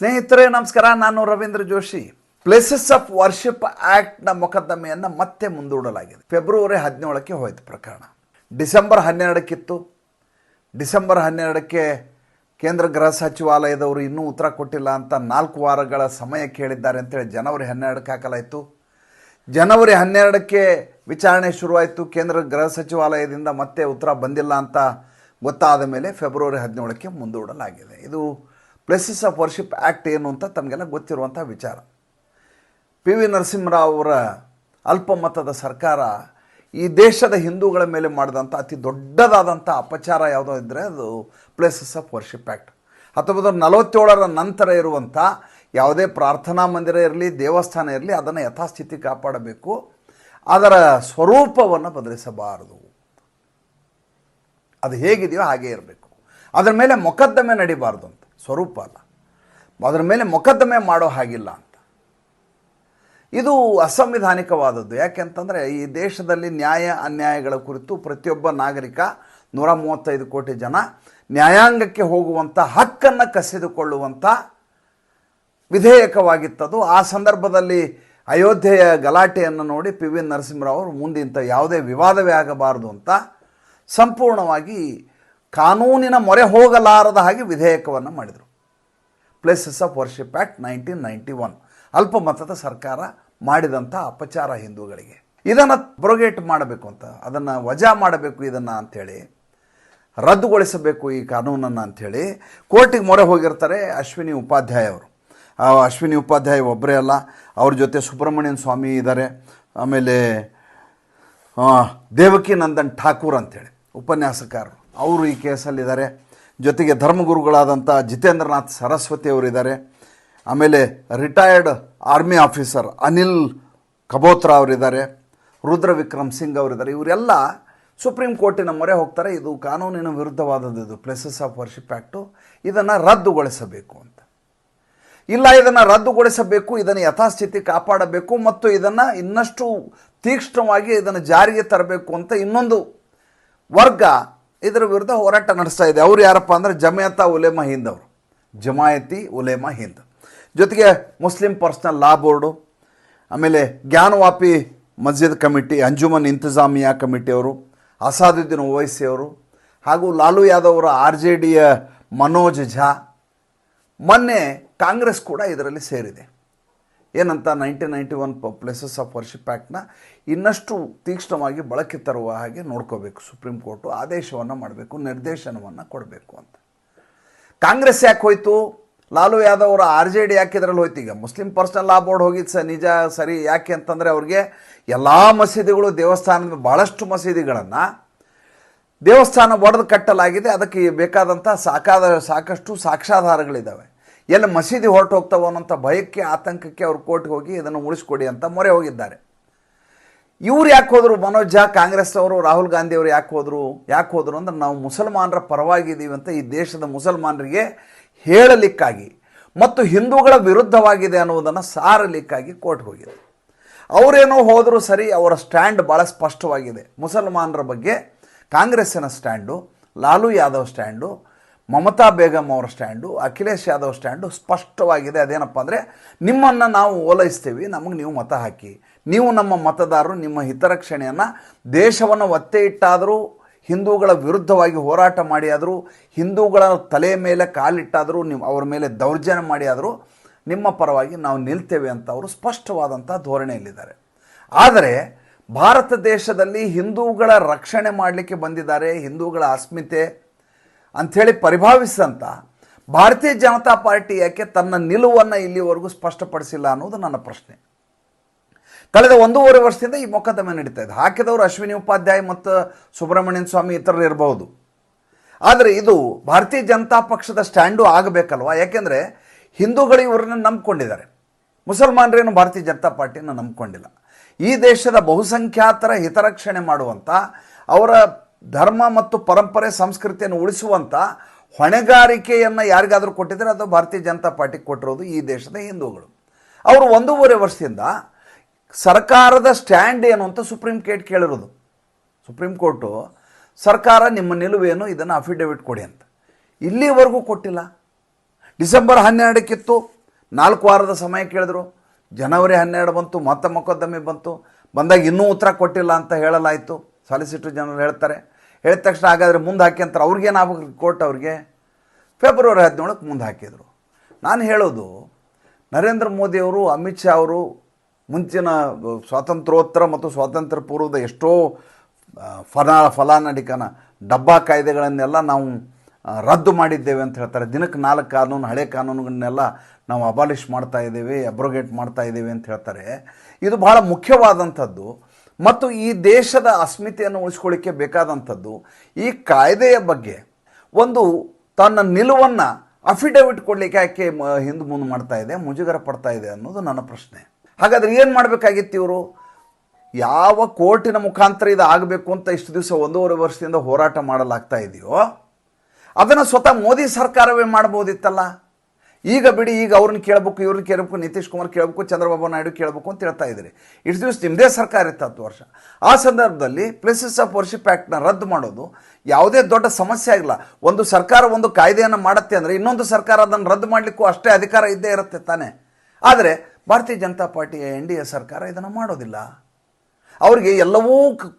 ಸ್ನೇಹಿತರೆ, ನಮಸ್ಕಾರ. ನಾನು Ravindra Joshi. Places of worship ಆ್ಯಕ್ಟ್ನ ಮೊಕದ್ದಮೆಯನ್ನು ಮತ್ತೆ ಮುಂದೂಡಲಾಗಿದೆ. ಫೆಬ್ರವರಿ ಹದಿನೇಳಕ್ಕೆ ಹೋಯಿತು ಪ್ರಕರಣ. ಡಿಸೆಂಬರ್ ಹನ್ನೆರಡಕ್ಕಿತ್ತು. ಡಿಸೆಂಬರ್ ಹನ್ನೆರಡಕ್ಕೆ ಕೇಂದ್ರ ಗೃಹ ಸಚಿವಾಲಯದವರು ಇನ್ನೂ ಉತ್ತರ ಕೊಟ್ಟಿಲ್ಲ ಅಂತ ನಾಲ್ಕು ವಾರಗಳ ಸಮಯ ಕೇಳಿದ್ದಾರೆ ಅಂತೇಳಿ ಜನವರಿ ಹನ್ನೆರಡಕ್ಕೆ ಹಾಕಲಾಯಿತು. ಜನವರಿ ಹನ್ನೆರಡಕ್ಕೆ ವಿಚಾರಣೆ ಶುರುವಾಯಿತು. ಕೇಂದ್ರ ಗೃಹ ಸಚಿವಾಲಯದಿಂದ ಮತ್ತೆ ಉತ್ತರ ಬಂದಿಲ್ಲ ಅಂತ ಗೊತ್ತಾದ ಮೇಲೆ ಫೆಬ್ರವರಿ ಹದಿನೇಳಕ್ಕೆ ಮುಂದೂಡಲಾಗಿದೆ. ಇದು ಪ್ಲೇಸಸ್ ಆಫ್ ವರ್ಷಿಪ್ ಆ್ಯಕ್ಟ್ ಏನು ಅಂತ ತಮಗೆಲ್ಲ ಗೊತ್ತಿರುವಂಥ ವಿಚಾರ. ಪಿ. ವಿ. ನರಸಿಂಹರಾವ್ ಅವರ ಅಲ್ಪಮತದ ಸರ್ಕಾರ ಈ ದೇಶದ ಹಿಂದೂಗಳ ಮೇಲೆ ಮಾಡಿದಂಥ ಅತಿ ದೊಡ್ಡದಾದಂಥ ಅಪಚಾರ ಯಾವುದೋ ಇದ್ದರೆ ಅದು ಪ್ಲೇಸಸ್ ಆಫ್ ವರ್ಷಿಪ್ ಆ್ಯಕ್ಟ್ ಹತ್ತೊಂಬತ್ತು ನಲವತ್ತೇಳರ ನಂತರ ಇರುವಂಥ ಯಾವುದೇ ಪ್ರಾರ್ಥನಾ ಮಂದಿರ ಇರಲಿ, ದೇವಸ್ಥಾನ ಇರಲಿ, ಅದನ್ನು ಯಥಾಸ್ಥಿತಿ ಕಾಪಾಡಬೇಕು. ಅದರ ಸ್ವರೂಪವನ್ನು ಬದಲಿಸಬಾರದು. ಅದು ಹೇಗಿದೆಯೋ ಹಾಗೇ ಇರಬೇಕು. ಅದರ ಮೇಲೆ ಮೊಕದ್ದಮೆ ನಡಿಬಾರ್ದು ಅಂತ. ಸ್ವರೂಪ ಅಲ್ಲ. ಅದರ ಮೇಲೆ ಮೊಕದ್ದಮೆ ಮಾಡೋ ಹಾಗಿಲ್ಲ ಅಂತ. ಇದು ಅಸಂವಿಧಾನಿಕವಾದದ್ದು. ಯಾಕೆಂತಂದರೆ ಈ ದೇಶದಲ್ಲಿ ನ್ಯಾಯ, ಅನ್ಯಾಯಗಳ ಕುರಿತು ಪ್ರತಿಯೊಬ್ಬ ನಾಗರಿಕ ನೂರ ಮೂವತ್ತೈದು ಕೋಟಿ ಜನ ನ್ಯಾಯಾಂಗಕ್ಕೆ ಹೋಗುವಂಥ ಹಕ್ಕನ್ನು ಕಸಿದುಕೊಳ್ಳುವಂಥ ವಿಧೇಯಕವಾಗಿತ್ತದು. ಆ ಸಂದರ್ಭದಲ್ಲಿ ಅಯೋಧ್ಯೆಯ ಗಲಾಟೆಯನ್ನು ನೋಡಿ ಪಿ ವಿ ನರಸಿಂಹರಾವ್ ಅವರು ಮುಂದಿಂತ ಯಾವುದೇ ವಿವಾದವೇ ಆಗಬಾರದು ಅಂತ ಸಂಪೂರ್ಣವಾಗಿ ಕಾನೂನಿನ ಮೊರೆ ಹೋಗಲಾರದ ಹಾಗೆ ವಿಧೇಯಕವನ್ನು ಮಾಡಿದರು. Places of worship act nineteen ninety one ಅಲ್ಪಮತದ ಸರ್ಕಾರ ಮಾಡಿದಂಥ ಅಪಚಾರ ಹಿಂದೂಗಳಿಗೆ. ಇದನ್ನು ಬ್ರೊಗೇಟ್ ಮಾಡಬೇಕು ಅಂತ, ಅದನ್ನು ವಜಾ ಮಾಡಬೇಕು ಇದನ್ನು ಅಂಥೇಳಿ, ರದ್ದುಗೊಳಿಸಬೇಕು ಈ ಕಾನೂನನ್ನು ಅಂಥೇಳಿ ಕೋರ್ಟಿಗೆ ಮೊರೆ ಹೋಗಿರ್ತಾರೆ ಅಶ್ವಿನಿ ಉಪಾಧ್ಯಾಯ ಅವರು. ಆ ಅಶ್ವಿನಿ ಉಪಾಧ್ಯಾಯ ಒಬ್ಬರೇ ಅಲ್ಲ, ಅವ್ರ ಜೊತೆ ಸುಬ್ರಹ್ಮಣ್ಯನ್ ಸ್ವಾಮಿ ಇದ್ದಾರೆ ಆಮೇಲೆ ದೇವಕಿ ನಂದನ್ ಠಾಕೂರ್ ಅಂಥೇಳಿ, ಉಪನ್ಯಾಸಕಾರರು. ಅವರು ಈ ಕೇಸಲ್ಲಿದ್ದಾರೆ. ಜೊತೆಗೆ ಧರ್ಮಗುರುಗಳಾದಂಥ ಜಿತೇಂದ್ರನಾಥ್ ಸರಸ್ವತಿ ಅವರಿದ್ದಾರೆ. ಆಮೇಲೆ retired army officer Anil Kabotra ಅವರಿದ್ದಾರೆ. ರುದ್ರ ವಿಕ್ರಮ್ ಸಿಂಗ್ ಅವರಿದ್ದಾರೆ. ಇವರೆಲ್ಲ ಸುಪ್ರೀಂ ಕೋರ್ಟಿನ ಮೊರೆ ಹೋಗ್ತಾರೆ. ಇದು ಕಾನೂನಿನ ವಿರುದ್ಧವಾದದ್ದು. ಇದು ಪ್ಲೇಸಸ್ ಆಫ್ ವರ್ಷಿಪ್ ಆ್ಯಕ್ಟು ಇದನ್ನು ರದ್ದುಗೊಳಿಸಬೇಕು ಅಂತ. ಇಲ್ಲ, ಇದನ್ನು ರದ್ದುಗೊಳಿಸಬೇಕು, ಇದನ್ನು ಯಥಾಸ್ಥಿತಿ ಕಾಪಾಡಬೇಕು ಮತ್ತು ಇದನ್ನು ಇನ್ನಷ್ಟು ತೀಕ್ಷ್ಣವಾಗಿ ಇದನ್ನು ಜಾರಿಗೆ ತರಬೇಕು ಅಂತ ಇನ್ನೊಂದು ವರ್ಗ ಇದರ ವಿರುದ್ಧ ಹೋರಾಟ ನಡೆಸ್ತಾ ಇದೆ. ಅವ್ರು ಯಾರಪ್ಪ ಅಂದರೆ ಜಮಾಯತ ಉಲೇಮಾ ಹಿಂದ್ ಅವರು. ಜಮಾಯತಿ ಉಲೇಮಾ ಹಿಂದ್. ಜೊತೆಗೆ ಮುಸ್ಲಿಂ ಪರ್ಸ್ನಲ್ ಲಾ ಬೋರ್ಡು, ಆಮೇಲೆ ಜ್ಞಾನವಾಪಿ ಮಸ್ಜಿದ್ ಕಮಿಟಿ, ಅಂಜುಮನ್ ಇಂತಜಾಮಿಯಾ ಕಮಿಟಿಯವರು ಅಸಾದುದ್ದೀನ್ ಓವೈಸಿಯವರು ಹಾಗೂ ಲಾಲು ಯಾದವ್ ಅವರ ಆರ್ ಜೆ ಡಿಯ ಮನೋಜ್ ಝಾ. ಮೊನ್ನೆ ಕಾಂಗ್ರೆಸ್ ಕೂಡ ಇದರಲ್ಲಿ ಸೇರಿದೆ. ಏನಂತ nineteen ninety one places of worship ಆ್ಯಕ್ಟ್ನ ಇನ್ನಷ್ಟು ತೀಕ್ಷ್ಣವಾಗಿ ಬಳಕೆ ತರುವ ಹಾಗೆ ನೋಡ್ಕೋಬೇಕು ಸುಪ್ರೀಂ ಕೋರ್ಟು ಆದೇಶವನ್ನು ಮಾಡಬೇಕು, ನಿರ್ದೇಶನವನ್ನು ಕೊಡಬೇಕು ಅಂತ. ಕಾಂಗ್ರೆಸ್ ಯಾಕೆ ಹೋಯ್ತು? ಲಾಲು ಯಾದವ್ ಅವರ ಆರ್ ಜೆ ಡಿ ಯಾಕೆ ಇದರಲ್ಲಿ ಹೋಯ್ತು. ಈಗ ಮುಸ್ಲಿಂ ಪರ್ಸನಲ್ ಲಾ ಬೋರ್ಡ್ ಹೋಗಿದ್ದು ಸರ್ ನಿಜ ಸರಿ ಯಾಕೆ ಅಂತಂದರೆ ಅವ್ರಿಗೆ ಎಲ್ಲ ಮಸೀದಿಗಳು ದೇವಸ್ಥಾನದ ಭಾಳಷ್ಟು ಮಸೀದಿಗಳನ್ನು ದೇವಸ್ಥಾನ ಒಡೆದು ಕಟ್ಟಲಾಗಿದೆ. ಅದಕ್ಕೆ ಬೇಕಾದಂಥ ಸಾಕಾದ ಸಾಕಷ್ಟು ಸಾಕ್ಷ್ಯಾಧಾರಗಳಿದ್ದಾವೆ ಎಲ್ಲಿ ಮಸೀದಿ ಹೊರಟು ಹೋಗ್ತಾವೋ ಅನ್ನೋಂಥ ಭಯಕ್ಕೆ, ಆತಂಕಕ್ಕೆ ಅವರು ಕೋರ್ಟ್ಗೆ ಹೋಗಿ ಇದನ್ನು ಉಳಿಸ್ಕೊಡಿ ಅಂತ ಮೊರೆ ಹೋಗಿದ್ದಾರೆ. ಇವ್ರು ಯಾಕೆ ಹೋದರು? ಮನೋಜ್ ಝಾ ಕಾಂಗ್ರೆಸ್ ಅವರು ರಾಹುಲ್ ಗಾಂಧಿ ಅವರು ಯಾಕೆ ಹೋದರು? ಯಾಕೆ ಹೋದರು ಅಂದ್ರೆ ನಾವು ಮುಸಲ್ಮಾನರ ಪರವಾಗಿದ್ದೀವಿ ಅಂತ ಈ ದೇಶದ ಮುಸಲ್ಮಾನರಿಗೆ ಹೇಳಲಿಕ್ಕಾಗಿ ಮತ್ತು ಹಿಂದೂಗಳ ವಿರುದ್ಧವಾಗಿದೆ ಅನ್ನುವುದನ್ನು ಸಾರಲಿಕ್ಕಾಗಿ ಕೋರ್ಟ್ ಹೋಗಿದೆ. ಅವರೇನೋ ಹೋದರೂ ಸರಿ, ಅವರ ಸ್ಟ್ಯಾಂಡ್ ಭಾಳ ಸ್ಪಷ್ಟವಾಗಿದೆ. ಮುಸಲ್ಮಾನರ ಬಗ್ಗೆ ಕಾಂಗ್ರೆಸ್ಸಿನ ಸ್ಟ್ಯಾಂಡು, ಲಾಲು ಯಾದವ್ ಸ್ಟ್ಯಾಂಡು ಮಮತಾ ಬೇಗಂ ಅವರ ಸ್ಟ್ಯಾಂಡು, ಅಖಿಲೇಶ್ ಯಾದವ್ ಸ್ಟ್ಯಾಂಡು ಸ್ಪಷ್ಟವಾಗಿದೆ. ಅದೇನಪ್ಪ ಅಂದರೆ, ನಿಮ್ಮನ್ನು ನಾವು ಓಲೈಸ್ತೀವಿ, ನಮಗೆ ನೀವು ಮತ ಹಾಕಿ. ನೀವು ನಮ್ಮ ಮತದಾರರು, ನಿಮ್ಮ ಹಿತರಕ್ಷಣೆಯನ್ನು ದೇಶವನ್ನು ಒತ್ತೆ ಇಟ್ಟಾದರೂ, ಹಿಂದೂಗಳ ವಿರುದ್ಧವಾಗಿ ಹೋರಾಟ ಮಾಡಿಯಾದರೂ ಹಿಂದೂಗಳ ತಲೆ ಮೇಲೆ ಕಾಲಿಟ್ಟಾದರೂ ನಿಮ್ಮ ಅವ್ರ ಮೇಲೆ ದೌರ್ಜನ್ಯ ಮಾಡಿ ಆದರೂ, ನಿಮ್ಮ ಪರವಾಗಿ ನಾವು ನಿಲ್ತೇವೆ ಅಂತ ಅವರು ಸ್ಪಷ್ಟವಾದಂಥ ಧೋರಣೆಯಲ್ಲಿದ್ದಾರೆ. ಆದರೆ, ಭಾರತ ದೇಶದಲ್ಲಿ ಹಿಂದೂಗಳ ರಕ್ಷಣೆ ಮಾಡಲಿಕ್ಕೆ ಬಂದಿದ್ದಾರೆ, ಹಿಂದೂಗಳ ಅಸ್ಮಿತೆ ಅಂಥೇಳಿ ಪರಿಭಾವಿಸಿದಂಥ ಭಾರತೀಯ ಜನತಾ ಪಾರ್ಟಿ ಯಾಕೆ ತನ್ನ ನಿಲುವನ್ನು ಇಲ್ಲಿವರೆಗೂ ಸ್ಪಷ್ಟಪಡಿಸಿಲ್ಲ ಅನ್ನೋದು ನನ್ನ ಪ್ರಶ್ನೆ. ಕಳೆದ ಒಂದೂವರೆ ವರ್ಷದಿಂದ ಈ ಮೊಕದ್ದಮೆ ನಡೀತಾ ಇದೆ. ಹಾಕಿದವರು ಅಶ್ವಿನಿ ಉಪಾಧ್ಯಾಯ ಮತ್ತು ಸುಬ್ರಹ್ಮಣ್ಯನ್ ಸ್ವಾಮಿ ಇತರರು ಇರಬಹುದು ಆದರೆ ಇದು ಭಾರತೀಯ ಜನತಾ ಪಕ್ಷದ ಸ್ಟ್ಯಾಂಡು ಆಗಬೇಕಲ್ವಾ? ಯಾಕೆಂದರೆ ಹಿಂದೂಗಳು ಇವರನ್ನ ನಂಬ್ಕೊಂಡಿದ್ದಾರೆ. ಮುಸಲ್ಮಾನರೇನು ಭಾರತೀಯ ಜನತಾ ಪಾರ್ಟಿಯನ್ನು ನಂಬ್ಕೊಂಡಿಲ್ಲ. ಈ ದೇಶದ ಬಹುಸಂಖ್ಯಾತರ ಹಿತರಕ್ಷಣೆ ಮಾಡುವಂಥ ಅವರ ಧರ್ಮ ಮತ್ತು ಪರಂಪರೆ ಸಂಸ್ಕೃತಿಯನ್ನು ಉಳಿಸುವಂಥ ಹೊಣೆಗಾರಿಕೆಯನ್ನು ಯಾರಿಗಾದರೂ ಕೊಟ್ಟಿದ್ದಾರೆ ಅದು ಭಾರತೀಯ ಜನತಾ ಪಾರ್ಟಿಗೆ ಕೊಟ್ಟಿರೋದು ಈ ದೇಶದ ಹಿಂದೂಗಳು. ಅವರು ಒಂದೂವರೆ ವರ್ಷದಿಂದ ಸರ್ಕಾರದ ಸ್ಟ್ಯಾಂಡ್ ಏನು ಅಂತ ಸುಪ್ರೀಂ ಕೋರ್ಟ್ ಕೇಳಿರೋದು. ಸುಪ್ರೀಂ ಕೋರ್ಟು, ಸರ್ಕಾರ ನಿಮ್ಮ ನಿಲುವೇನು ಇದನ್ನು ಅಫಿಡವಿಟ್ ಕೊಡಿ ಅಂತ. ಇಲ್ಲಿವರೆಗೂ ಕೊಟ್ಟಿಲ್ಲ. ಡಿಸೆಂಬರ್ ಹನ್ನೆರಡಕ್ಕಿತ್ತು, ನಾಲ್ಕು ವಾರದ ಸಮಯ ಕೇಳಿದ್ರು. ಜನವರಿ ಹನ್ನೆರಡು ಬಂತು ಮತ್ತೆ ಮೊಕದ್ದಮೆ ಬಂತು. ಬಂದಾಗ ಇನ್ನೂ ಉತ್ತರ ಕೊಟ್ಟಿಲ್ಲ ಅಂತ ಹೇಳಲಾಯಿತು. ಸಾಲಿಸಿಟರ್ ಜನರು ಹೇಳ್ತಾರೆ ಹೇಳಿದ ತಕ್ಷಣ ಹಾಗಾದರೆ ಮುಂದೆ ಹಾಕಿ ಅಂತಾರೆ. ಅವ್ರಿಗೇನು ಆಗ್ಬೇಕು ಕೋರ್ಟ್ ಅವ್ರಿಗೆ? ಫೆಬ್ರವರಿ ಹದಿನೇಳಕ್ಕೆ ಮುಂದೆ ಹಾಕಿದರು. ನಾನು ಹೇಳೋದು, ನರೇಂದ್ರ ಮೋದಿಯವರು ಅಮಿತ್ ಶಾ ಅವರು ಮುಂಚಿನ ಸ್ವಾತಂತ್ರ್ಯೋತ್ತರ ಮತ್ತು ಸ್ವಾತಂತ್ರ್ಯ ಪೂರ್ವದ ಎಷ್ಟೋ ಫಲ, ಫಲಾನಡಿಕನ ಡಬ್ಬಾ ಕಾಯ್ದೆಗಳನ್ನೆಲ್ಲ ನಾವು ರದ್ದು ಮಾಡಿದ್ದೇವೆ ಅಂತ ಹೇಳ್ತಾರೆ. ದಿನಕ್ಕೆ ನಾಲ್ಕು ಕಾನೂನು, ಹಳೆ ಕಾನೂನುಗಳನ್ನೆಲ್ಲ ನಾವು ಅಬಾಲಿಷ್ ಮಾಡ್ತಾ ಇದ್ದೇವೆ ಅಬ್ರೋಗೇಟ್ ಮಾಡ್ತಾ ಇದ್ದೇವೆ ಅಂತ ಹೇಳ್ತಾರೆ. ಇದು ಬಹಳ ಮುಖ್ಯವಾದಂಥದ್ದು. ಮತ್ತು ಈ ದೇಶದ ಅಸ್ಮಿತೆಯನ್ನು ಉಳಿಸ್ಕೊಳ್ಳಿಕ್ಕೆ ಬೇಕಾದಂಥದ್ದು ಈ ಕಾಯ್ದೆಯ ಬಗ್ಗೆ ಒಂದು ತನ್ನ ನಿಲುವನ್ನು ಅಫಿಡವಿಟ್ ಕೊಡಲಿಕ್ಕೆ ಯಾಕೆ ಹಿಂದೆ ಮುಂದೆ ಮಾಡ್ತಾ ಇದೆ, ಮುಜುಗರ ಪಡ್ತಾ ಇದೆ ಅನ್ನೋದು ನನ್ನ ಪ್ರಶ್ನೆ. ಹಾಗಾದ್ರೆ ಏನು ಮಾಡಬೇಕಾಗಿತ್ತು ಇವರು? ಯಾವ ಕೋರ್ಟಿನ ಮುಖಾಂತರ ಇದು ಆಗಬೇಕು ಅಂತ ಇಷ್ಟು ದಿವಸ ಒಂದೂವರೆ ವರ್ಷದಿಂದ ಹೋರಾಟ ಮಾಡಲಾಗ್ತಾ ಇದೆಯೋ, ಅದನ್ನು ಸ್ವತಃ ಮೋದಿ ಸರ್ಕಾರವೇ ಮಾಡ್ಬೋದಿತ್ತಲ್ಲ? ಈಗ ಬಿಡಿ, ಈಗ ಅವ್ರನ್ನ ಕೇಳಬೇಕು, ಇವ್ರನ್ನ ಕೇಳಬೇಕು, ನಿತೀಶ್ ಕುಮಾರ್ ಕೇಳಬೇಕು, ಚಂದ್ರಬಾಬು ನಾಯ್ಡು ಕೇಳಬೇಕು ಅಂತ ಹೇಳ್ತಾ ಇದ್ದೀರಿ. ಇಷ್ಟು ದಿವಸ ನಿಮ್ಮದೇ ಸರ್ಕಾರ ಇತ್ತು ಹತ್ತು ವರ್ಷ. ಆ ಸಂದರ್ಭದಲ್ಲಿ ಪ್ಲೇಸಸ್ ಆಫ್ ವರ್ಷಿಪ್ ಆ್ಯಕ್ಟ್ನ ರದ್ದು ಮಾಡೋದು ಯಾವುದೇ ದೊಡ್ಡ ಸಮಸ್ಯೆ ಆಗಿಲ್ಲ. ಒಂದು ಸರ್ಕಾರ ಒಂದು ಕಾಯ್ದೆಯನ್ನು ಮಾಡುತ್ತೆ ಅಂದರೆ ಇನ್ನೊಂದು ಸರ್ಕಾರ ಅದನ್ನು ರದ್ದು ಮಾಡಲಿಕ್ಕೂ ಅಷ್ಟೇ ಅಧಿಕಾರ ಇದ್ದೇ ಇರುತ್ತೆ ತಾನೇ. ಆದರೆ ಭಾರತೀಯ ಜನತಾ ಪಾರ್ಟಿಯ ಎನ್ ಡಿ ಎ ಸರ್ಕಾರ ಇದನ್ನು ಮಾಡೋದಿಲ್ಲ. ಅವರಿಗೆ ಎಲ್ಲವೂ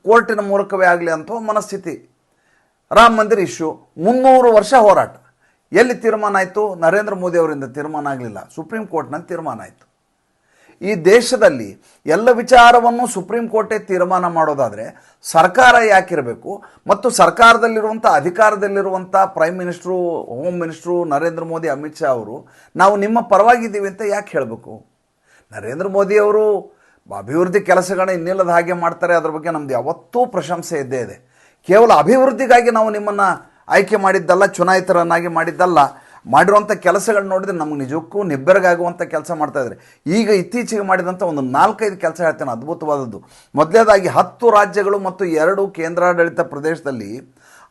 ಕೋರ್ಟಿನ ಮೂಲಕವೇ ಆಗಲಿ ಅಂತ ಮನಸ್ಥಿತಿ. ರಾಮ ಮಂದಿರ ಇಶ್ಯೂ ಮುನ್ನೂರು ವರ್ಷ ಹೋರಾಟ. ಎಲ್ಲಿ ತೀರ್ಮಾನ ಆಯಿತು? ನರೇಂದ್ರ ಮೋದಿ ಅವರಿಂದ ತೀರ್ಮಾನ ಆಗಲಿಲ್ಲ. ಸುಪ್ರೀಂ ಕೋರ್ಟ್ನಲ್ಲಿ ತೀರ್ಮಾನ ಆಯಿತು. ಈ ದೇಶದಲ್ಲಿ ಎಲ್ಲ ವಿಚಾರವನ್ನು ಸುಪ್ರೀಂ ಕೋರ್ಟೇ ತೀರ್ಮಾನ ಮಾಡೋದಾದರೆ ಸರ್ಕಾರ ಯಾಕಿರಬೇಕು ಮತ್ತು ಸರ್ಕಾರದಲ್ಲಿರುವಂಥ, ಅಧಿಕಾರದಲ್ಲಿರುವಂಥ prime minister, home minister Narendra Modi, Amit Shah ಅವರು ನಾವು ನಿಮ್ಮ ಪರವಾಗಿದ್ದೀವಿ ಅಂತ ಯಾಕೆ ಹೇಳಬೇಕು? ನರೇಂದ್ರ ಮೋದಿ ಅವರು ಅಭಿವೃದ್ಧಿ ಕೆಲಸಗಳನ್ನ ಇನ್ನಿಲ್ಲದ ಹಾಗೆ ಮಾಡ್ತಾರೆ. ಅದ್ರ ಬಗ್ಗೆ ನಮ್ದು ಯಾವತ್ತೂ ಪ್ರಶಂಸೆ ಇದ್ದೇ ಇದೆ. ಕೇವಲ ಅಭಿವೃದ್ಧಿಗಾಗಿ ನಾವು ನಿಮ್ಮನ್ನು ಆಯ್ಕೆ ಮಾಡಿದ್ದಲ್ಲ, ಚುನಾಯಿತರನ್ನಾಗಿ ಮಾಡಿದ್ದಲ್ಲ ಮಾಡಿರುವಂಥ ಕೆಲಸಗಳು ನೋಡಿದ್ರೆ ನಮ್ಗೆ ನಿಜಕ್ಕೂ ನಿಬ್ಬೆರಗಾಗುವಂಥ ಕೆಲಸ ಮಾಡ್ತಾ ಇದ್ದಾರೆ. ಈಗ ಇತ್ತೀಚೆಗೆ ಮಾಡಿದಂಥ ಒಂದು ನಾಲ್ಕೈದು ಕೆಲಸ ಹೇಳ್ತೇನೆ, ಅದ್ಭುತವಾದದ್ದು. ಮೊದಲನೇದಾಗಿ ಹತ್ತು ರಾಜ್ಯಗಳು ಮತ್ತು ಎರಡು ಕೇಂದ್ರಾಡಳಿತ ಪ್ರದೇಶದಲ್ಲಿ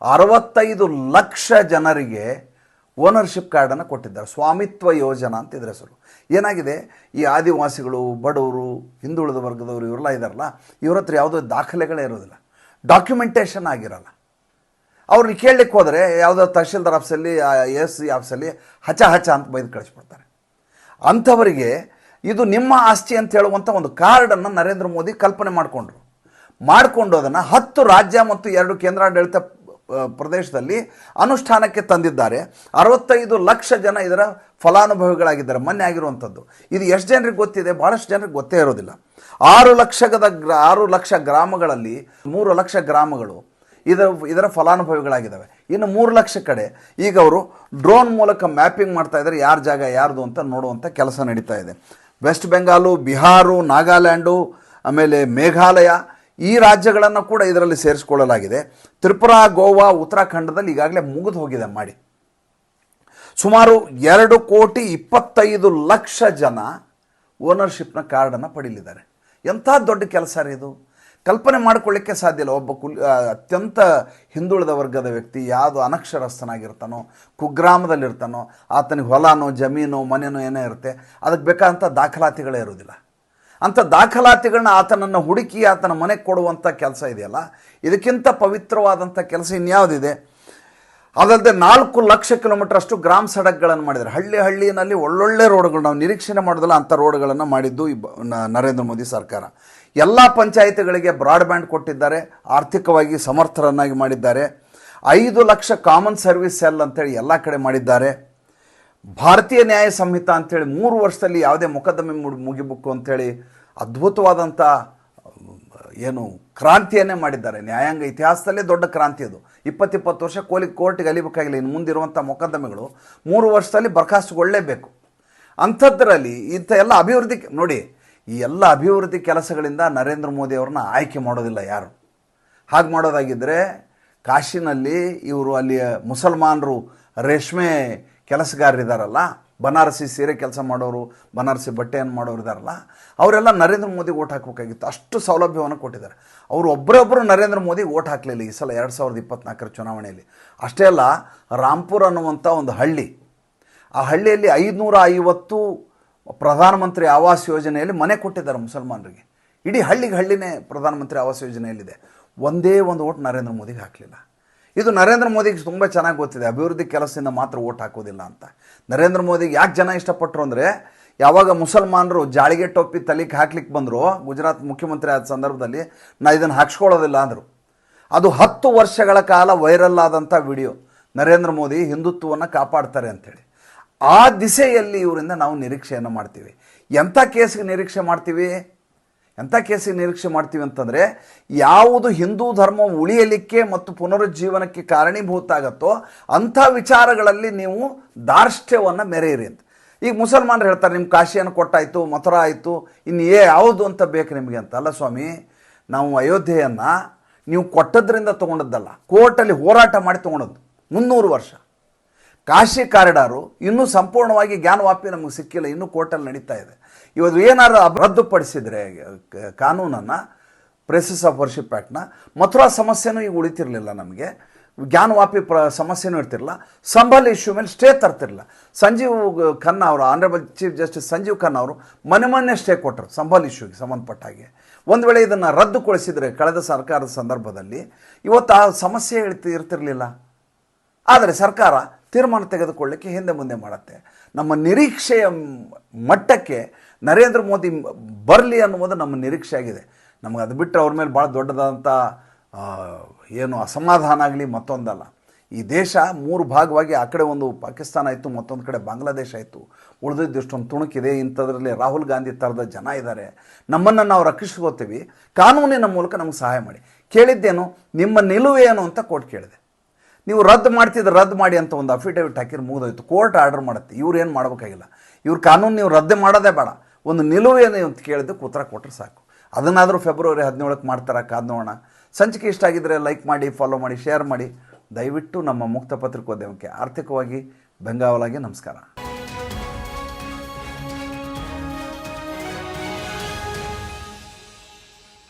ಅರವತ್ತೈದು ಲಕ್ಷ ಜನರಿಗೆ ಓನರ್ಶಿಪ್ ಕಾರ್ಡನ್ನು ಕೊಟ್ಟಿದ್ದಾರೆ. ಸ್ವಾಮಿತ್ವ ಯೋಜನಾ ಅಂತ ಇದ್ರ ಹೆಸರು. ಏನಾಗಿದೆ? ಈ ಆದಿವಾಸಿಗಳು, ಬಡವರು, ಹಿಂದುಳಿದ ವರ್ಗದವರು ಇವರೆಲ್ಲ ಇದ್ದಾರಲ್ಲ ಇವ್ರ ಹತ್ರ ಯಾವುದೋ ದಾಖಲೆಗಳೇ ಇರೋದಿಲ್ಲ. ಡಾಕ್ಯುಮೆಂಟೇಷನ್ ಆಗಿರಲ್ಲ. ಅವ್ರನ್ನ ಕೇಳಲಿಕ್ಕೆ ಹೋದರೆ ಯಾವುದೋ ತಹಶೀಲ್ದಾರ್ ಆಫೀಸಲ್ಲಿ ಎಸ್ ಸಿ ಆಫೀಸಲ್ಲಿ ಹಚ ಹಚ ಅಂತ ಬೈದು ಕಳಿಸ್ಬಿಡ್ತಾರೆ. ಅಂಥವರಿಗೆ ಇದು ನಿಮ್ಮ ಆಸ್ತಿ ಅಂತ ಹೇಳುವಂಥ ಒಂದು ಕಾರ್ಡನ್ನು ನರೇಂದ್ರ ಮೋದಿ ಕಲ್ಪನೆ ಮಾಡಿಕೊಂಡ್ರು. ಮಾಡಿಕೊಂಡು ಅದನ್ನು ಹತ್ತು ರಾಜ್ಯ ಮತ್ತು ಎರಡು ಕೇಂದ್ರಾಡಳಿತ ಪ್ರದೇಶದಲ್ಲಿ ಅನುಷ್ಠಾನಕ್ಕೆ ತಂದಿದ್ದಾರೆ. ಅರವತ್ತೈದು ಲಕ್ಷ ಜನ ಇದರ ಫಲಾನುಭವಿಗಳಾಗಿದ್ದಾರೆ, ಮೊನ್ನೆ ಆಗಿರುವಂಥದ್ದು. ಇದು ಎಷ್ಟು ಜನರಿಗೆ ಗೊತ್ತಿದೆ? ಭಾಳಷ್ಟು ಜನರಿಗೆ ಗೊತ್ತೇ ಇರೋದಿಲ್ಲ. ಆರು ಲಕ್ಷದ ಆರು ಲಕ್ಷ ಗ್ರಾಮಗಳಲ್ಲಿ ಮೂರು ಲಕ್ಷ ಗ್ರಾಮಗಳು ಇದರ ಇದರ ಫಲಾನುಭವಿಗಳಾಗಿದ್ದಾವೆ. ಇನ್ನು ಮೂರು ಲಕ್ಷ ಕಡೆ ಈಗ ಅವರು ಡ್ರೋನ್ ಮೂಲಕ ಮ್ಯಾಪಿಂಗ್ ಮಾಡ್ತಾ ಇದ್ದಾರೆ, ಯಾರ ಜಾಗ, ಯಾರ್ದು ಅಂತ ನೋಡುವಂಥ ಕೆಲಸ ನಡೀತಾ ಇದೆ. ವೆಸ್ಟ್ ಬೆಂಗಾಲು, ಬಿಹಾರು, ನಾಗಾಲ್ಯಾಂಡು, ಆಮೇಲೆ ಮೇಘಾಲಯ ಈ ರಾಜ್ಯಗಳನ್ನು ಕೂಡ ಇದರಲ್ಲಿ ಸೇರಿಸ್ಕೊಳ್ಳಲಾಗಿದೆ. ತ್ರಿಪುರಾ, ಗೋವಾ, ಉತ್ತರಾಖಂಡದಲ್ಲಿ ಈಗಾಗಲೇ ಮುಗಿದು ಹೋಗಿದೆ ಮಾಡಿ. ಸುಮಾರು ಎರಡು ಕೋಟಿ ಇಪ್ಪತ್ತೈದು ಲಕ್ಷ ಜನ ಓನರ್ಶಿಪ್ನ ಕಾರ್ಡನ್ನು ಪಡೀಲಿದ್ದಾರೆ. ಎಂಥ ದೊಡ್ಡ ಕೆಲಸ ರೀ ಇದು? ಕಲ್ಪನೆ ಮಾಡಿಕೊಳ್ಳಿಕ್ಕೆ ಸಾಧ್ಯ ಇಲ್ಲ. ಒಬ್ಬ ಕುಲ್ ಅತ್ಯಂತ ಹಿಂದುಳಿದ ವರ್ಗದ ವ್ಯಕ್ತಿ ಯಾವುದು ಅನಕ್ಷರಸ್ಥನಾಗಿರ್ತಾನೋ, ಕುಗ್ರಾಮದಲ್ಲಿರ್ತಾನೋ, ಆತನಿಗೆ ಹೊಲನೋ, ಜಮೀನು, ಮನೆನೋ ಏನೇ ಇರುತ್ತೆ, ಅದಕ್ಕೆ ಬೇಕಾದಂಥ ದಾಖಲಾತಿಗಳೇ ಇರೋದಿಲ್ಲ ಅಂಥ ದಾಖಲಾತಿಗಳನ್ನ ಆತನನ್ನು ಹುಡುಕಿ ಆತನ ಮನೆಗೆ ಕೊಡುವಂಥ ಕೆಲಸ ಇದೆಯಲ್ಲ? ಇದಕ್ಕಿಂತ ಪವಿತ್ರವಾದಂಥ ಕೆಲಸ ಇನ್ಯಾವುದಿದೆ? ಅದಲ್ಲದೆ ನಾಲ್ಕು ಲಕ್ಷ ಕಿಲೋಮೀಟರ್ ಅಷ್ಟು ಗ್ರಾಮ ಸಡಕ್ಗಳನ್ನು ಮಾಡಿದ್ದಾರೆ. ಹಳ್ಳಿ ಹಳ್ಳಿನಲ್ಲಿ ಒಳ್ಳೊಳ್ಳೆ ರೋಡ್ಗಳು ನಾವು ನಿರೀಕ್ಷಣೆ ಮಾಡೋದಲ್ಲ, ಅಂಥ ರೋಡ್ಗಳನ್ನು ಮಾಡಿದ್ದು ಈ ನರೇಂದ್ರ ಮೋದಿ ಸರ್ಕಾರ. ಎಲ್ಲ ಪಂಚಾಯಿತಿಗಳಿಗೆ ಬ್ರಾಡ್ಬ್ಯಾಂಡ್ ಕೊಟ್ಟಿದ್ದಾರೆ, ಆರ್ಥಿಕವಾಗಿ ಸಮರ್ಥರನ್ನಾಗಿ ಮಾಡಿದ್ದಾರೆ. ಐದು ಲಕ್ಷ ಕಾಮನ್ ಸರ್ವಿಸ್ ಸೆಲ್ ಅಂತೇಳಿ ಎಲ್ಲ ಕಡೆ ಮಾಡಿದ್ದಾರೆ. ಭಾರತೀಯ ನ್ಯಾಯ ಸಂಹಿತ ಅಂತೇಳಿ ಮೂರು ವರ್ಷದಲ್ಲಿ ಯಾವುದೇ ಮೊಕದ್ದಮೆ ಮುಗ್- ಮುಗಿಬೇಕು ಅಂತೇಳಿ ಅದ್ಭುತವಾದಂಥ ಏನು ಕ್ರಾಂತಿಯನ್ನೇ ಮಾಡಿದ್ದಾರೆ. ನ್ಯಾಯಾಂಗ ಇತಿಹಾಸದಲ್ಲೇ ದೊಡ್ಡ ಕ್ರಾಂತಿ ಅದು. ಇಪ್ಪತ್ತಿಪ್ಪತ್ತು ವರ್ಷ ಕೋಲಿ, ಕೋರ್ಟಿಗೆ ಅಲಿಬೇಕಾಗಿಲ್ಲ. ಇನ್ನು ಮುಂದಿರುವಂಥ ಮೊಕದ್ದಮೆಗಳು ಮೂರು ವರ್ಷದಲ್ಲಿ ಬರ್ಖಾಸ್ತುಗೊಳ್ಳಲೇಬೇಕು ಅಂಥದ್ರಲ್ಲಿ ಇಂಥ ಎಲ್ಲ ಅಭಿವೃದ್ಧಿ, ನೋಡಿ ಈ ಎಲ್ಲ ಅಭಿವೃದ್ಧಿ ಕೆಲಸಗಳಿಂದ ನರೇಂದ್ರ ಮೋದಿ ಅವ್ರನ್ನ ಆಯ್ಕೆ ಮಾಡೋದಿಲ್ಲ ಯಾರು. ಹಾಗೆ ಮಾಡೋದಾಗಿದ್ದರೆ ಕಾಶಿನಲ್ಲಿ ಇವರು ಅಲ್ಲಿಯ ಮುಸಲ್ಮಾನರು ರೇಷ್ಮೆ ಕೆಲಸಗಾರರಿದ್ದಾರಲ್ಲ ಬನಾರಸಿ ಸೀರೆ ಕೆಲಸ ಮಾಡೋರು, ಬನಾರಸಿ ಬಟ್ಟೆಯನ್ನು ಮಾಡೋರು ಇದ್ದಾರಲ್ಲ ಅವರೆಲ್ಲ ನರೇಂದ್ರ ಮೋದಿಗೆ ಓಟ್ ಹಾಕಬೇಕಾಗಿತ್ತು. ಅಷ್ಟು ಸೌಲಭ್ಯವನ್ನು ಕೊಟ್ಟಿದ್ದಾರೆ. ಅವರು ಒಬ್ಬರೊಬ್ಬರು ನರೇಂದ್ರ ಮೋದಿಗೆ ಓಟ್ ಹಾಕಲಿಲ್ಲ ಈ ಸಲ ಎರಡು ಸಾವಿರದ ಇಪ್ಪತ್ನಾಲ್ಕರ ಚುನಾವಣೆಯಲ್ಲಿ. ಅಷ್ಟೇ ಅಲ್ಲ ರಾಂಪುರ್ ಅನ್ನುವಂಥ ಒಂದು ಹಳ್ಳಿ. ಆ ಹಳ್ಳಿಯಲ್ಲಿ ಐದುನೂರ ಐವತ್ತು ಪ್ರಧಾನಮಂತ್ರಿ ಆವಾಸ್ ಯೋಜನೆಯಲ್ಲಿ ಮನೆ ಕೊಟ್ಟಿದ್ದಾರೆ ಮುಸಲ್ಮಾನರಿಗೆ. ಇಡೀ ಹಳ್ಳಿಗೆ ಹಳ್ಳಿನೇ ಪ್ರಧಾನಮಂತ್ರಿ ಆವಾಸ್ ಯೋಜನೆಯಲ್ಲಿದೆ. ಒಂದೇ ಒಂದು ಓಟ್ ನರೇಂದ್ರ ಮೋದಿಗೆ ಹಾಕಲಿಲ್ಲ. ಇದು ನರೇಂದ್ರ ಮೋದಿಗೆ ತುಂಬ ಚೆನ್ನಾಗಿ ಗೊತ್ತಿದೆ. ಅಭಿವೃದ್ಧಿ ಕೆಲಸದಿಂದ ಮಾತ್ರ ಓಟ್ ಹಾಕೋದಿಲ್ಲ ಅಂತ. ನರೇಂದ್ರ ಮೋದಿಗೆ ಯಾಕೆ ಜನ ಇಷ್ಟಪಟ್ಟರು ಅಂದರೆ, ಯಾವಾಗ ಮುಸಲ್ಮಾನರು ಜಾಳಿಗೆ ಟೊಪ್ಪಿ ತಲೆಗೆ ಹಾಕ್ಲಿಕ್ಕೆ ಬಂದರು, ಗುಜರಾತ್ ಮುಖ್ಯಮಂತ್ರಿ ಆದ ಸಂದರ್ಭದಲ್ಲಿ, ನಾ ಇದನ್ನು ಹಾಕ್ಸ್ಕೊಳ್ಳೋದಿಲ್ಲ ಅಂದರು. ಅದು ಹತ್ತು ವರ್ಷಗಳ ಕಾಲ ವೈರಲ್ ಆದಂಥ ವಿಡಿಯೋ. ನರೇಂದ್ರ ಮೋದಿ ಹಿಂದುತ್ವವನ್ನು ಕಾಪಾಡ್ತಾರೆ ಅಂತೇಳಿ ಆ ದಿಸೆಯಲ್ಲಿ ಇವರಿಂದ ನಾವು ನಿರೀಕ್ಷೆಯನ್ನು ಮಾಡ್ತೀವಿ. ಎಂಥ ಕೇಸಿಗೆ ನಿರೀಕ್ಷೆ ಮಾಡ್ತೀವಿ? ಎಂಥ ಕೇಸಿಗೆ ನಿರೀಕ್ಷೆ ಮಾಡ್ತೀವಿ ಅಂತಂದರೆ, ಯಾವುದು ಹಿಂದೂ ಧರ್ಮ ಉಳಿಯಲಿಕ್ಕೆ ಮತ್ತು ಪುನರುಜ್ಜೀವನಕ್ಕೆ ಕಾರಣೀಭೂತ ಆಗತ್ತೋ ಅಂಥ ವಿಚಾರಗಳಲ್ಲಿ ನೀವು ದಾರ್ಷ್ಟ್ಯವನ್ನು ಮೆರೆಯಿರಿ ಅಂತ. ಈಗ ಮುಸಲ್ಮಾನರು ಹೇಳ್ತಾರೆ ನಿಮ್ಮ ಕಾಶಿಯನ್ನು ಕೊಟ್ಟಾಯಿತು, ಮಥುರಾ ಆಯಿತು, ಇನ್ನು ಏ ಯಾವುದು ಅಂತ ಬೇಕು ನಿಮಗೆ ಅಂತ. ಅಲ್ಲ ಸ್ವಾಮಿ, ನಾವು ಅಯೋಧ್ಯೆಯನ್ನು ನೀವು ಕೊಟ್ಟದ್ರಿಂದ ತೊಗೊಂಡದ್ದಲ್ಲ. ಕೋರ್ಟಲ್ಲಿ ಹೋರಾಟ ಮಾಡಿ ತೊಗೊಂಡದ್ದು, ಮುನ್ನೂರು ವರ್ಷ. ಕಾಶಿ ಕಾರಿಡಾರು ಇನ್ನೂ ಸಂಪೂರ್ಣವಾಗಿ ಜ್ಞಾನವಾಪಿ ನಮಗೆ ಸಿಕ್ಕಿಲ್ಲ, ಇನ್ನೂ ಕೋರ್ಟಲ್ಲಿ ನಡೀತಾ ಇದೆ. ಇವತ್ತು ಏನಾದ್ರು ರದ್ದುಪಡಿಸಿದರೆ ಕಾನೂನನ್ನು ಪ್ರೆಸಸ್ ಆಫ್ ವರ್ಷಿಪ್ ಆ್ಯಕ್ಟ್ನ ಮಥುರಾ ಸಮಸ್ಯೆನೂ ಈಗ ಉಳಿತಿರಲಿಲ್ಲ ನಮಗೆ. ಜ್ಞಾನವಾಪಿ ಪ್ರ, ಸಮಸ್ಯೆನೂ ಇರ್ತಿರಲಿಲ್ಲ. ಸಂಬಲ್ ಇಶ್ಯೂ ಮೇಲೆ ಸ್ಟೇ ತರ್ತಿರಲಿಲ್ಲ. ಸಂಜೀವ್ ಖನ್ನಾ ಅವರು honourable chief justice Sanjiv Khanna ಅವರು ಮನೆ ಮೊನ್ನೆ ಸ್ಟೇ ಕೊಟ್ಟರು ಸಂಬಲ್ ಇಶ್ಯೂಗೆ ಸಂಬಂಧಪಟ್ಟ ಹಾಗೆ. ಒಂದು ವೇಳೆ ಇದನ್ನು ರದ್ದುಗೊಳಿಸಿದರೆ ಕಳೆದ ಸರ್ಕಾರದ ಸಂದರ್ಭದಲ್ಲಿ ಇವತ್ತು ಆ ಸಮಸ್ಯೆ ಇರ್ತಿ, ಇರ್ತಿರಲಿಲ್ಲ. ಆದರೆ ಸರ್ಕಾರ ತೀರ್ಮಾನ ತೆಗೆದುಕೊಳ್ಳಕ್ಕೆ ಹಿಂದೆ ಮುಂದೆ ಮಾಡುತ್ತೆ. ನಮ್ಮ ನಿರೀಕ್ಷೆಯ ಮಟ್ಟಕ್ಕೆ ನರೇಂದ್ರ ಮೋದಿ ಬರಲಿ ಅನ್ನುವುದು ನಮ್ಮ ನಿರೀಕ್ಷೆ ಆಗಿದೆ. ನಮಗೆ ಅದು ಬಿಟ್ಟರೆ ಅವ್ರ ಮೇಲೆ ಭಾಳ ದೊಡ್ಡದಾದಂಥ ಏನು ಅಸಮಾಧಾನ ಆಗಲಿ ಮತ್ತೊಂದಲ್ಲ. ಈ ದೇಶ ಮೂರು ಭಾಗವಾಗಿ ಆ ಕಡೆ ಒಂದು ಪಾಕಿಸ್ತಾನ ಆಯಿತು, ಮತ್ತೊಂದು ಕಡೆ ಬಾಂಗ್ಲಾದೇಶ ಆಯಿತು. ಉಳಿದಿದ್ದು ಇಷ್ಟೊಂದು ತುಣುಕಿದೆ, ಇಂಥದ್ರಲ್ಲಿ ರಾಹುಲ್ ಗಾಂಧಿ ಥರದ ಜನ ಇದ್ದಾರೆ. ನಮ್ಮನ್ನು ನಾವು ರಕ್ಷಿಸ್ಕೋತೀವಿ. ಕಾನೂನಿನ ಮೂಲಕ ನಮ್ಗೆ ಸಹಾಯ ಮಾಡಿ. ಕೇಳಿದ್ದೇನು, ನಿಮ್ಮ ನಿಲುವೇನು ಅಂತ ಕೋರ್ಟ್ ಕೇಳಿದೆ. ನೀವು ರದ್ದು ಮಾಡ್ತಿದ್ರೆ ರದ್ದು ಮಾಡಿ ಅಂತ ಒಂದು ಅಫಿಡವಿಟ್ ಹಾಕಿದ್ರೆ ಮುಗಿದೋಯ್ತು. ಕೋರ್ಟ್ ಆರ್ಡರ್ ಮಾಡುತ್ತೆ. ಇವ್ರು ಏನು ಮಾಡಬೇಕಾಗಿಲ್ಲ. ಇವ್ರ ಕಾನೂನು ನೀವು ರದ್ದು ಮಾಡೋದೇ ಬೇಡ. ಒಂದು ನಿಲುವೇನು ಅಂತ ಕೇಳಿದ್ದಕ್ಕೆ ಉತ್ತರ ಕೊಟ್ಟರೆ ಸಾಕು. ಅದನ್ನಾದರೂ ಫೆಬ್ರವರಿ ಹದಿನೇಳಕ್ಕೆ ಮಾಡ್ತಾರೆ ಕಾದ್ ಸಂಚಿಕೆ ಇಷ್ಟ ಆಗಿದ್ದರೆ ಲೈಕ್ ಮಾಡಿ ಫಾಲೋ ಮಾಡಿ ಶೇರ್ ಮಾಡಿ. ದಯವಿಟ್ಟು ನಮ್ಮ ಮುಕ್ತ ಪತ್ರಿಕೋದ್ಯಮಕ್ಕೆ ಆರ್ಥಿಕವಾಗಿ ಬೆಂಗಾವಲಾಗಿ ನಮಸ್ಕಾರ.